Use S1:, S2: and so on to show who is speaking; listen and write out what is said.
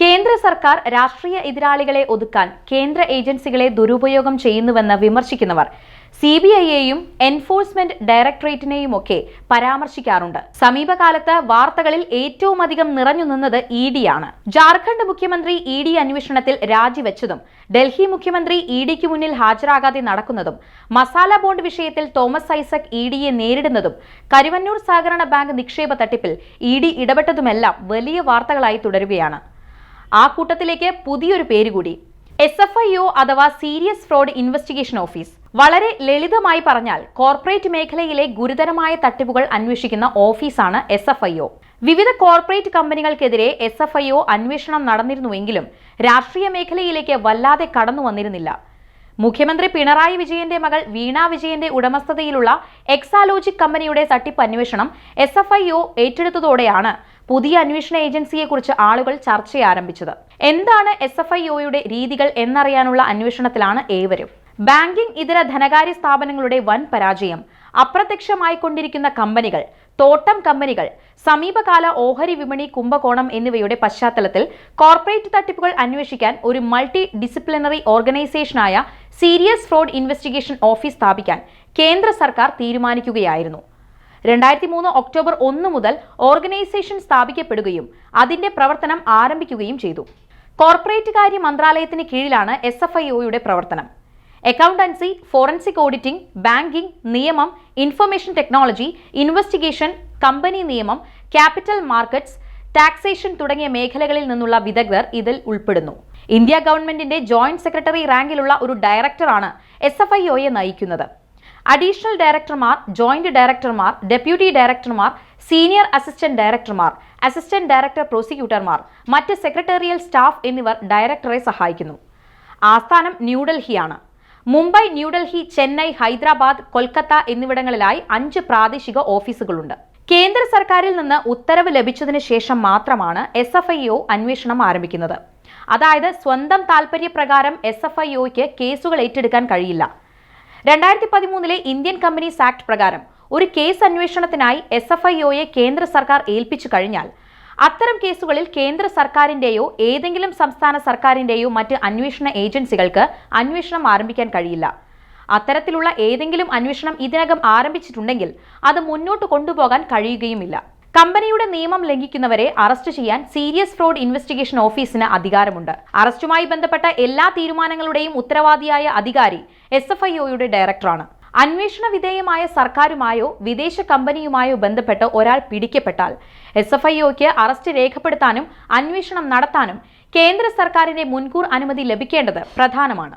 S1: കേന്ദ്ര സർക്കാർ രാഷ്ട്രീയ എതിരാളികളെ ഒതുക്കാൻ കേന്ദ്ര ഏജൻസികളെ ദുരുപയോഗം ചെയ്യുന്നുവെന്ന് വിമർശിക്കുന്നവർ. സി ബി ഐയെയും എൻഫോഴ്സ്മെന്റ് ഡയറക്ടറേറ്റിനെയും ഒക്കെ പരാമർശിക്കാറുണ്ട്. സമീപകാലത്ത് വാർത്തകളിൽ ഏറ്റവും അധികം നിറഞ്ഞു നിന്നത് ഇ ഡി ആണ് ജാർഖണ്ഡ് മുഖ്യമന്ത്രി ഇ ഡി അന്വേഷണത്തിൽ രാജിവെച്ചതും ഡൽഹി മുഖ്യമന്ത്രി ഇ ഡിക്ക് മുന്നിൽ ഹാജരാകാതെ നടക്കുന്നതും മസാല ബോണ്ട് വിഷയത്തിൽ തോമസ് ഐസക് ഇ ഡിയെ നേരിടുന്നതും കരുവന്നൂർ സഹകരണ ബാങ്ക് നിക്ഷേപ തട്ടിപ്പിൽ ഇ ഡി ഇടപെട്ടതുമെല്ലാം വലിയ വാർത്തകളായി തുടരുകയാണ്. ആ കൂട്ടത്തിലേക്ക് പുതിയൊരു പേര് കൂടി. എസ് എഫ് ഐ ഒ അഥവാ സീരിയസ് ഫ്രോഡ് ഇൻവെസ്റ്റിഗേഷൻ ഓഫീസ് വളരെ ലളിതമായി പറഞ്ഞാൽ കോർപ്പറേറ്റ് മേഖലയിലെ ഗുരുതരമായ തട്ടിപ്പുകൾ അന്വേഷിക്കുന്ന ഓഫീസാണ് എസ് എഫ് ഐ ഒ വിവിധ കോർപ്പറേറ്റ് കമ്പനികൾക്കെതിരെ എസ് എഫ് ഐ ഒ അന്വേഷണം നടന്നിരുന്നുവെങ്കിലും രാഷ്ട്രീയ മേഖലയിലേക്ക് വല്ലാതെ കടന്നു വന്നിരുന്നില്ല. മുഖ്യമന്ത്രി പിണറായി വിജയന്റെ മകൾ വീണ വിജയന്റെ ഉടമസ്ഥതയിലുള്ള എക്സാലോജിക് കമ്പനിയുടെ തട്ടിപ്പ് അന്വേഷണം എസ് എഫ് ഐ ഒ ഏറ്റെടുത്തതോടെയാണ് പുതിയ അന്വേഷണ ഏജൻസിയെക്കുറിച്ച് ആളുകൾ ചർച്ച ആരംഭിച്ചത് എന്താണ് എസ് എഫ് ഐ ഒയുടെ രീതികൾ എന്നറിയാനുള്ള അന്വേഷണത്തിലാണ് ഏവരും. ബാങ്കിംഗ് ഇതര ധനകാര്യ സ്ഥാപനങ്ങളുടെ വൻ പരാജയം അപ്രത്യക്ഷമായിക്കൊണ്ടിരിക്കുന്ന കമ്പനികൾ തോട്ടം കമ്പനികൾ സമീപകാല ഓഹരി വിപണി കുംഭകോണം എന്നിവയുടെ പശ്ചാത്തലത്തിൽ കോർപ്പറേറ്റ് തട്ടിപ്പുകൾ അന്വേഷിക്കാൻ ഒരു മൾട്ടി ഡിസിപ്ലിനറി ഓർഗനൈസേഷനായ സീരിയസ് ഫ്രോഡ് ഇൻവെസ്റ്റിഗേഷൻ ഓഫീസ് സ്ഥാപിക്കാൻ കേന്ദ്ര സർക്കാർ തീരുമാനിക്കുകയായിരുന്നു. രണ്ടായിരത്തി മൂന്ന് ഒക്ടോബർ ഒന്ന് മുതൽ ഓർഗനൈസേഷൻ സ്ഥാപിക്കപ്പെടുകയും അതിന്റെ പ്രവർത്തനം ആരംഭിക്കുകയും ചെയ്തു. കോർപ്പറേറ്റ് കാര്യ മന്ത്രാലയത്തിന് കീഴിലാണ് എസ് എഫ് ഐ ഒയുടെ പ്രവർത്തനം. അക്കൗണ്ടൻസി ഫോറൻസിക് ഓഡിറ്റിംഗ് ബാങ്കിംഗ് നിയമം ഇൻഫർമേഷൻ ടെക്നോളജി ഇൻവെസ്റ്റിഗേഷൻ കമ്പനി നിയമം ക്യാപിറ്റൽ മാർക്കറ്റ്സ് ടാക്സേഷൻ തുടങ്ങിയ മേഖലകളിൽ നിന്നുള്ള വിദഗ്ധർ ഇതിൽ ഉൾപ്പെടുന്നു. ഇന്ത്യ ഗവൺമെന്റിന്റെ ജോയിന്റ് സെക്രട്ടറി റാങ്കിലുള്ള ഒരു ഡയറക്ടറാണ് എസ് എഫ് ഐ ഒയെ നയിക്കുന്നത്. അഡീഷണൽ ഡയറക്ടർമാർ ജോയിന്റ് ഡയറക്ടർമാർ ഡെപ്യൂട്ടി ഡയറക്ടർമാർ സീനിയർ അസിസ്റ്റന്റ് ഡയറക്ടർമാർ അസിസ്റ്റന്റ് ഡയറക്ടർ പ്രോസിക്യൂട്ടർമാർ മറ്റ് സെക്രട്ടേറിയൽ സ്റ്റാഫ് എന്നിവർ ഡയറക്ടറെ സഹായിക്കുന്നു. ആസ്ഥാനം ന്യൂഡൽഹിയാണ് മുംബൈ ന്യൂഡൽഹി ചെന്നൈ ഹൈദരാബാദ് കൊൽക്കത്ത എന്നിവിടങ്ങളിലായി അഞ്ച് പ്രാദേശിക ഓഫീസുകളുണ്ട്. കേന്ദ്ര സർക്കാരിൽ നിന്ന് ഉത്തരവ് ലഭിച്ചതിന് ശേഷം മാത്രമാണ് എസ് എഫ് ഐ ഒ അന്വേഷണം ആരംഭിക്കുന്നത്. അതായത് സ്വന്തം താൽപര്യപ്രകാരം എസ് എഫ് ഐ ഒക്ക് കേസുകൾ ഏറ്റെടുക്കാൻ കഴിയില്ല. രണ്ടായിരത്തി പതിമൂന്നിലെ ഇന്ത്യൻ കമ്പനീസ് ആക്ട് പ്രകാരം ഒരു കേസ് അന്വേഷണത്തിനായി എസ് എഫ് ഐ ഒയെ കേന്ദ്ര സർക്കാർ ഏൽപ്പിച്ചു കഴിഞ്ഞാൽ അത്തരം കേസുകളിൽ കേന്ദ്ര സർക്കാരിന്റെയോ ഏതെങ്കിലും സംസ്ഥാന സർക്കാരിന്റെയോ മറ്റ് അന്വേഷണ ഏജൻസികൾക്ക് അന്വേഷണം ആരംഭിക്കാൻ കഴിയില്ല. അത്തരത്തിലുള്ള ഏതെങ്കിലും അന്വേഷണം ഇതിനകം ആരംഭിച്ചിട്ടുണ്ടെങ്കിൽ അത് മുന്നോട്ട് കൊണ്ടുപോകാൻ കഴിയുകയുമില്ല. കമ്പനിയുടെ നിയമം ലംഘിക്കുന്നവരെ അറസ്റ്റ് ചെയ്യാൻ സീരിയസ് ഫ്രോഡ് ഇൻവെസ്റ്റിഗേഷൻ ഓഫീസിന് അധികാരമുണ്ട്. അറസ്റ്റുമായി ബന്ധപ്പെട്ട എല്ലാ തീരുമാനങ്ങളുടെയും ഉത്തരവാദിയായ അധികാരി എസ് എഫ് ഐ ഒയുടെ ഡയറക്ടറാണ്. അന്വേഷണ വിധേയമായ സർക്കാരുമായോ വിദേശ കമ്പനിയുമായോ ബന്ധപ്പെട്ട് ഒരാൾ പിടിക്കപ്പെട്ടാൽ എസ് എഫ് ഐ ഒക്ക് അറസ്റ്റ് രേഖപ്പെടുത്താനും അന്വേഷണം നടത്താനും കേന്ദ്ര സർക്കാരിന്റെ മുൻകൂർ അനുമതി ലഭിക്കേണ്ടത് പ്രധാനമാണ്.